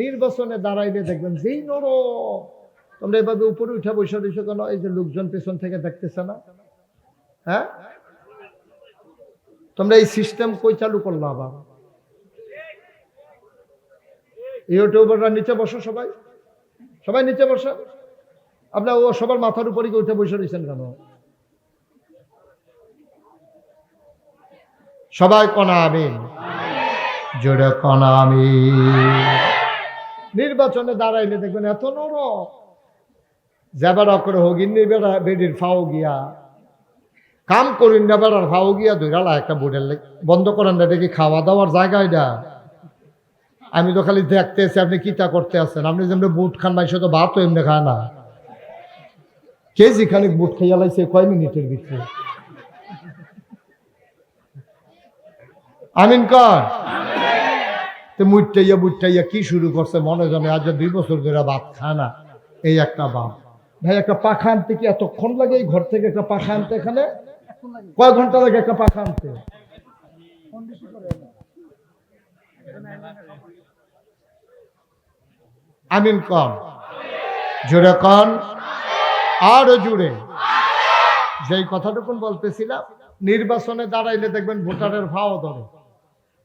নির্বাচনে দাঁড়াইলে দেখবেন, যেই নর তোমরা এভাবে উপরে উঠে বসে দিছো কেন? এই যে লোকজন পেছন থেকে দেখতেছে না? হ্যাঁ? তোমরা এই সিস্টেম কই চালু করল আবার? ইউটিউবাররা নিচে বসো সবাই। সবাই নিচে বসো। আপনার ও সবার মাথার উপরে উঠে বসে রয়েছেন কেন? সবাই কনা আমিন? জোরে কনা আমিন। নির্বাচনে দাঁড়াইলে দেখবেন এত নর যাবার করে হগিন বেড়া, বেডির ফাও গিয়া। কাম করিন না বেড়ার ফাও গিয়া ধৈরালা একটা বোর্ডের বন্ধ করেন না কি খাওয়া দাওয়ার জায়গা এটা। আমি তো খালি দেখতেছি আপনি কিতা করতে আছেন। আপনি যেমনি বুট খান মাইসে তো ভাতও এমনি খায় না। কেজি খানিক বুট খাইয়া লাইছে, কয় মিনিটের ভিতরে? আমিন কর। তো মুইটাইয়া বুটটাইয়া কি শুরু করছে মনে জানে, আজ দুই বছর ধরে ভাত খায় না। এই একটা বাপ। ভাই, একটা পাখা আনতে কি এতক্ষণ লাগে এই ঘর থেকে একটা পাখা আনতে এখানে? কয় ঘণ্টা লাগে একটা পাখা আনতে? আমিন কন জোরে কন। আরও জুড়ে যেই কথাটুকুন বলতেছিলাম, নির্বাচনে দাঁড়াইলে দেখবেন ভোটারের ভাও ধরে।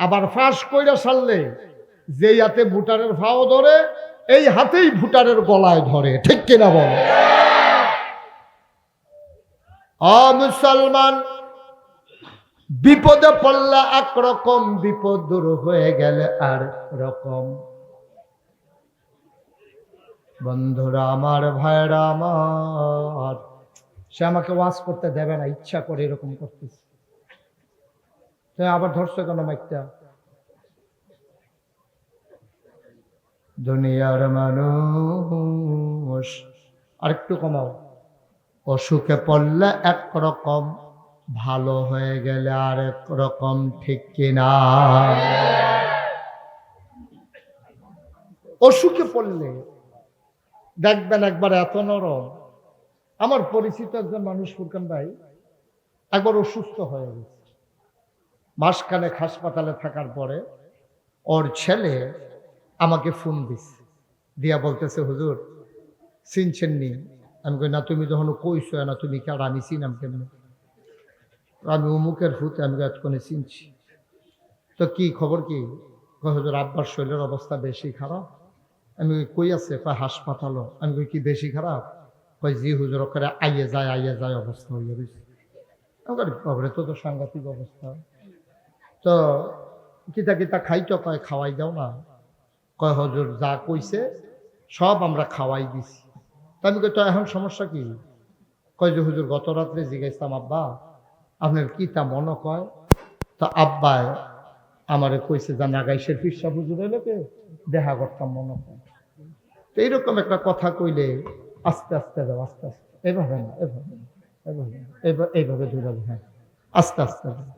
আবার ফাঁস কইরা সারলে যেই হাতে ভুটারের ফাও ধরে, এই হাতেই ভুটারের গলায় ধরে। ঠিক কিনা বল? মুসলমান, বিপদে পড়লে একরকম বিপদ দূর হয়ে গেলে আর রকম। বন্ধুরা, আমার ভাইরা, আমার, সে আমাকে ওয়াজ করতে দেবে না, ইচ্ছা করে এরকম করতেছে। সে আবার ধরছে কেন মাইকটা? দুনিয়ার মানুষ, আরেকটু কমাও। অসুখে পড়লে একরকম, ভালো হয়ে গেলে আরেক রকম ঠিক কিনা? অসুখে পড়লে দেখবেন একবার এত নরম। আমার পরিচিত একজন মানুষ ফুরকান ভাই একবার অসুস্থ হয়ে গেছে। মাসখানেক হাসপাতালে থাকার পরে ওর ছেলে আমাকে ফোন দিছে। দিয়া বলতেছে হুজুর চিনছেন নি? আমি কই না তুমি যখন কইছো না তুমি কার আমি চিনাম কেমন আমি অমুকের ফুতে আমি এতক্ষণে চিনছি। তো কি খবর কি? হুজুর আব্বার শরীরের অবস্থা বেশি খারাপ? আমি কই, কই আছে? কয় হাসপাতালও। আমি কই কি বেশি খারাপ? কয় জি হুজুর করে আইয়ে যায় আইয়ে যায় অবস্থা হয়ে রয়েছে আমার তো তো সাংঘাতিক অবস্থা। তো কিতা কিতা খাইতো, কয় খাওয়াই দাও না। কয় হজুর যা কইছে, সব আমরা খাওয়াই দিছি। আমি কই, তো এখন সমস্যা কি? কয় যে, হুজুর, গত রাত্রে জিজ্ঞাসতাম আব্বা, আপনার কি তা মনে কয়? তা আব্বায় আমারে কইছে যা নাগাইশের ফিরসা হুজুর এলোকে দেখা করতাম মনে কয়। তো এইরকম একটা কথা কইলে আস্তে আস্তে যাও আস্তে আস্তে। এভাবে না এভাবে না, এভাবে এইভাবে ধরে হ্যাঁ। আস্তে আস্তে যাও।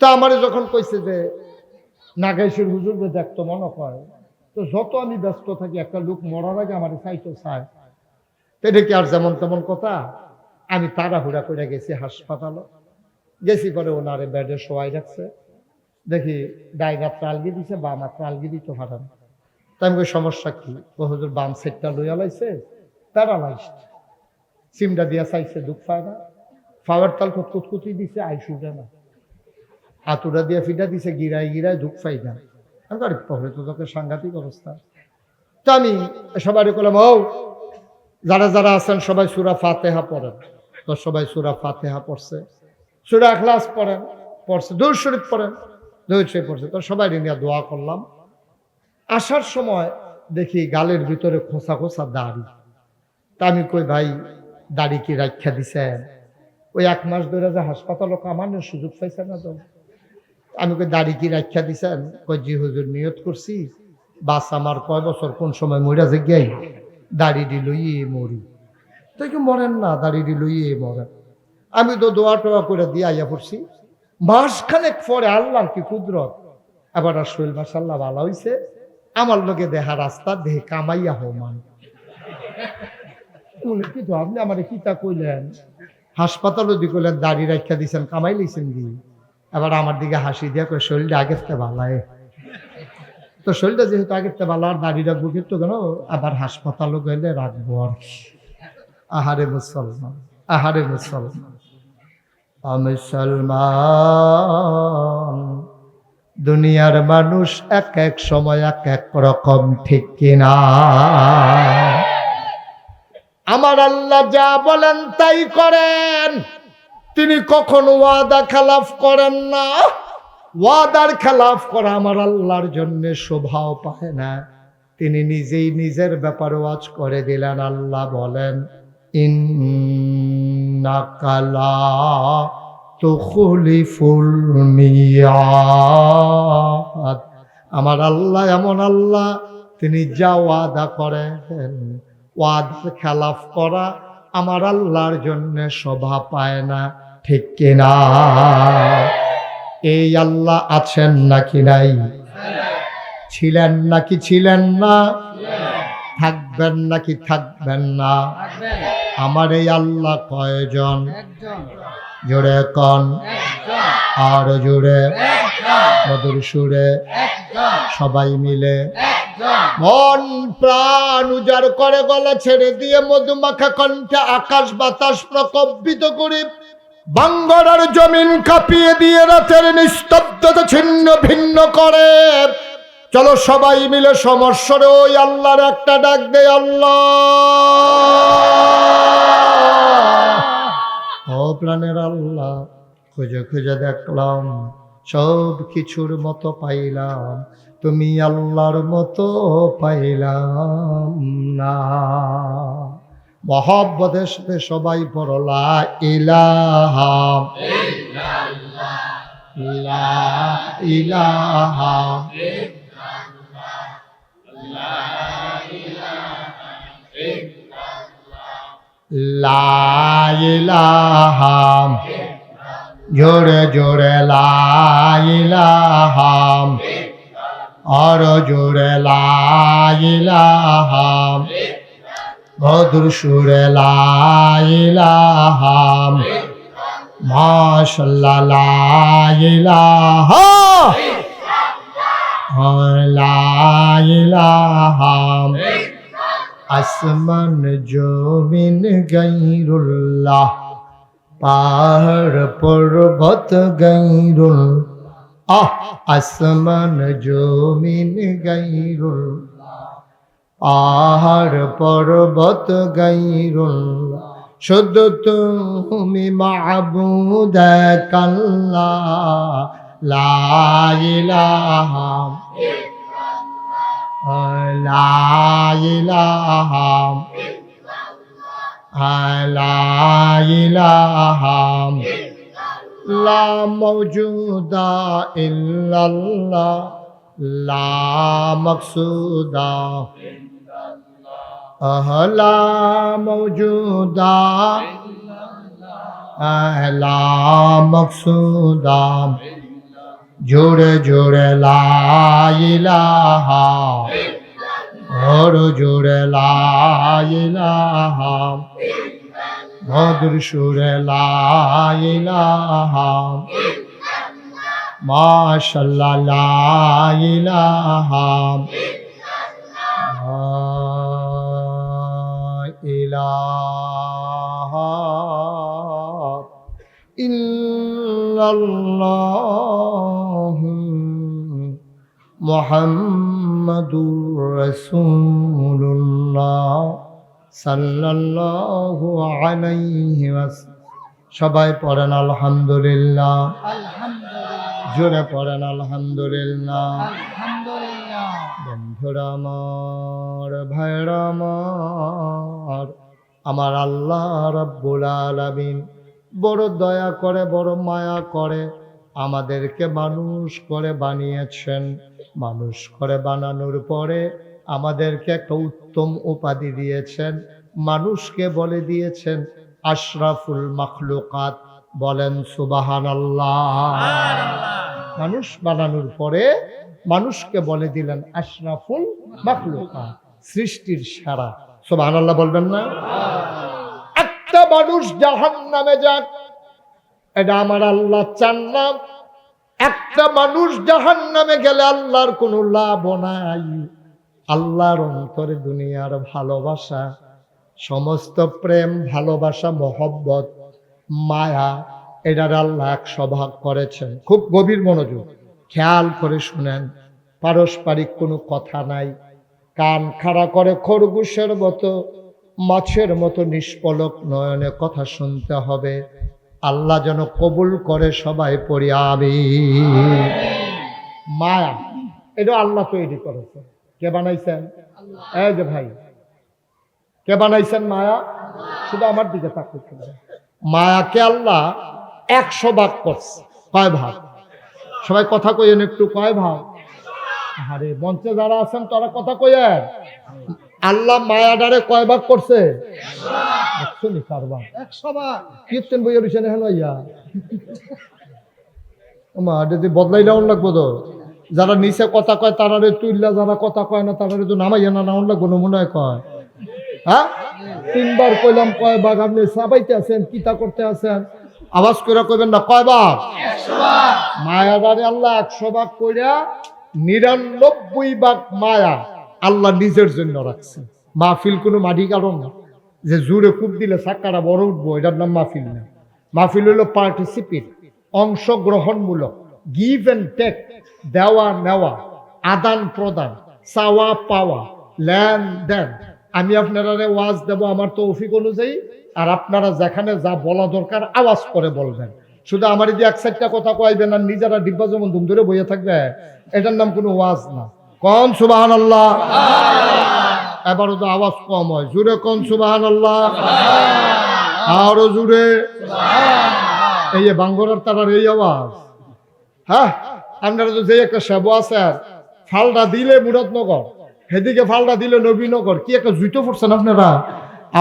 তা আমারে যখন কইছে যে, নাগাইশের হুজুর দেখতো মনে হয়, তো যত আমি ব্যস্ত থাকি, একটা লোক মরার আগে আমার চাইতো চায়। এটা কি আর যেমন তেমন কথা? আমি তাড়াহুড়া করে গেছি হাসপাতালে। গেছি পরে ওনারে বেডে শোয়াই রাখছে। দেখি ডাইনার ত্রালগি দিছে বা আমার ত্রালগি দিতে পারেন তাই আমি সমস্যা কি? ও হুজুর বাম সেটটা লইয়া লাইছে, প্যারালাইজড। সিমটা দিয়া চাইছে দুঃখ পায় না। ফাওয়ার তাল কুতকুতি দিছে আইসুটা না। হাতুড়া দিয়ে ফিটা দিছে, গিরায় গিরায় দুঃখ পাই না। আমি পরে তো তোকে সাংঘাতিক অবস্থা। তো আমি সবাই করলাম ও, যারা যারা আছেন সবাই সুরা ফাতেহা পড়েন। তো সবাই সুরা ফাতেহা পড়ছে। সুরা ক্লাস পড়েন, পড়ছে দৌড় শরীফ পড়েন দৌড় শরীফ পড়ছে। তো সবাই নিয়ে দোয়া করলাম। আসার সময় দেখি গালের ভিতরে খোসা খোসা দাড়ি। তা আমি কই, ভাই, দাড়ি কি রাখা দিছেন? ওই এক মাস ধরে যে হাসপাতালে কামানোর সুযোগ পাইছে না তো। আমি দাড়ি কি রাখা দিছেন কই জি হুজুর, নিয়ত করছি। বাস আমার কয় বছর কোন সময় মরিয়া যে গেই দাড়ি লইয়ে মরি। তো কি মরেন না, দাড়ি লইয়ে মরেন। আমি তো দোয়া টোয়া করে দিয়ে আইয়া পড়ছি। মাস মাসখানেক পরে আল্লাহর কি কুদরত। আবার আর শৈল মাসাল্লাহ ভালো হইছে। আমার লোকে দেহা রাস্তা, দেহে কামাইয়া হো মান কি আপনি আমার কিতা কইলেন? হাসপাতালও দি কইলেন, দাড়ি রাখা দিছেন, কামাই লইছেন দি এবার আমার দিকে হাসি দিয়া কই শরীরটা আগের থেকে ভালাই তো শরীরটা যেহেতু আগের ভালো, আর দাড়ি রাখব কিন্তু কেন, আবার হাসপাতালও গেলে রাখব আর আহারে মুসলমান আহারে মুসলমান। মুসলমান, দুনিয়ার মানুষ এক এক সময় এক এক রকম, ঠিক কিনা আমার আল্লাহ যা বলেন তাই করেন। তিনি কখনো ওয়াদা খেলাফ করেন না। ওয়াদার খেলাফ করা আমার আল্লাহর জন্য শোভাও পায় না। তিনি নিজেই নিজের ব্যাপারে ওয়াজ করে দিলেন, আল্লাহ বলেন ইন্নাকালা আমার আল্লাহ এমন আল্লাহ, তিনি যা ওয়াদা করেন ওয়াদার খেলাফ করা আমার আল্লাহর জন্য শোভা পায় না। ঠিক কিনা? এই আল্লাহ আছেন নাকি নাই? ছিলেন নাকি ছিলেন না? থাকবেন নাকি থাকবেন না? আমার এই আল্লাহ কয়জন? জোরে কন। আর জোরে? মধুর সুরে? সবাই মিলে? মন প্রাণ উজাড় করে গলা ছেড়ে দিয়ে মধুমাখা কণ্ঠে আকাশ বাতাস প্রকম্পিত করে বাঙ্গরার জমিন কাঁপিয়ে দিয়ে রাতের নিস্তব্ধতা ছিন্ন ভিন্ন করে। চলো সবাই মিলে সমস্যরে ওই আল্লাহর একটা ডাক দে আল্লাহ। ও প্রাণের আল্লাহ, খুঁজে খুঁজে দেখলাম, সব কিছুর মতো পাইলাম, তুমি আল্লাহর মতো পাইলাম না। সাথে সবাই পড়লা ইলাহা। লা ইলাহা। জোরে জোরে লা ইলাহা। আর জোরে লা ইলাহা। মধুর সুরে লা ইলাহা মাশাল্লাহ, লা ইলাহা লা ইলাহা আসমান জমিন গাইরুল্লাহ, পাহাড় পর্বত গাইরুল, আহ, আসমান জমিন গাইরুল। পাহাড় পর্বত গাইরুল শুধু তুমি মাহবুদ কাল্লা লা ইলাহা লা ইলাহা লা মওজুদা ইল্লাল্লাহ, লা মকসুদা আহ লা মওজুদা আহ লা মকসুদা জোরে জোরে লা ইলাহা ওর জোরে লা মধুর সুরে লা ইলাহা মাশাল্লাহ ইল্লাল্লাহ মুহাম্মাদুর রাসূলুল্লাহ সাল্লাল্লাহু আলাইহি ওয়াসাল্লাম সবাই পড়েন আলহামদুলিল্লাহ। জোরে পড়েন আলহামদুলিল্লাহ। আলহামদুলিল্লাহ। বন্ধুরা আমার ভাইরা আমার আমার আল্লাহ রব্বুল আলামিন বড় দয়া করে বড় মায়া করে আমাদেরকে মানুষ করে বানিয়েছেন। মানুষ করে বানানোর পরে আমাদেরকে একটা উত্তম উপাধি দিয়েছেন। মানুষকে বলে দিয়েছেন আশরাফুল মখলুকাত। বলেন সুবাহান মানুষ বানানোর পরে মানুষকে বলে দিলেন আশরাফুল মখলুকাত সৃষ্টির সারা। সুবাহান আল্লাহ বলবেন না? মানুষ জাহান নামে যাক। এটা আমার আল্লাহ চান না। একটা মানুষ জাহান নামে গেলে আল্লাহর কোনো লাভ নাই। আল্লাহর অন্তরে দুনিয়ার ভালোবাসা, সমস্ত প্রেম, ভালোবাসা, মহব্বত, মায়া, এটার আল্লাহ এক স্বভাব করেছেন। খুব গভীর মনোযোগ। খেয়াল করে শুনেন, পারস্পরিক কোনো কথা নাই। কান খাড়া করে খরগোশের মতো মাছের মতো নিষ্পলক নয়নে কথা শুনতে হবে। আল্লাহ যেন কবুল করে সবাই পড়ি আমি মায়া, এটা আল্লাহ তৈরি করেছে। কে বানাইছেন? এই যে ভাই, কে বানাইছেন মায়া? শুধু আমার দিকে তাকিয়ে মায়াকে আল্লাহ একশো ভাগ করছে। কয় ভাগ? সবাই কথা কইয়েন একটু, কয় ভাগ? আরে মঞ্চে যারা আছেন তারা কথা কইয়েন। আল্লাহ মায়াডারে কয় ভাগ করছে? নি একশো কীর্তন বইয়ের বিষয় হেন ইয়া? মা যদি বদলাই নেওয়ার লাগবো তো? যারা নিচে কথা কয় তারারে তুললা যারা কথা কয় না তারারে তো নামাইয়া না নেওয়ার লাগবো নমুনায় কয়। হ্যাঁ? তিনবার কইলাম কয় ভাগ আপনি সাবাইতে আছেন কিতা করতে আছেন? আওয়াজ করে কইবেন না কয় ভাগ? মায়াদারে আল্লাহ একশো ভাগ কইরা নিরানব্বই ভাগ মায়া। আল্লাহ নিজের জন্য রাখছে। মাহফিল কোনো মাটি কারণ না। যে জুড়ে কূপ দিলে সাক্কাটা বড় উঠবো, এটার নাম মাহফিল না। মাহফিল হলো পার্টিসিপেট অংশগ্রহণমূলক গিভ অ্যান্ড টেক দেওয়া নেওয়া, আদান প্রদান, চাওয়া পাওয়া লেন দেন। আমি আপনারা ওয়াজ দেব আমার তো অফিক অনুযায়ী, আর আপনারা যেখানে যা বলা দরকার আওয়াজ করে বলবেন। শুধু আমার যে এক সাইডটা কথা কইবেন আর নিজেরা ডিব্বা যেমন ধুম ধরে বইয়ে থাকবে, এটার নাম কোনো ওয়াজ না। কন সুবাহান আল্লাহ এবারও তো আওয়াজ কম হয়। জুড়ে কন সুবাহান আল্লাহ আরও জুড়ে। এই বাঙ্গরার তারার এই আওয়াজ। হ্যাঁ আপনারা তো যে একটা সেব আছে ফালটা দিলে মুরাদনগর, সেদিকে ফালটা দিলে নবীনগর, কি একটা জুতো পড়ছেন আপনারা?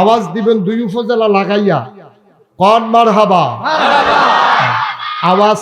আওয়াজ দিবেন দুই উপজেলা লাগাইয়া। কন মার হাবা আওয়াজ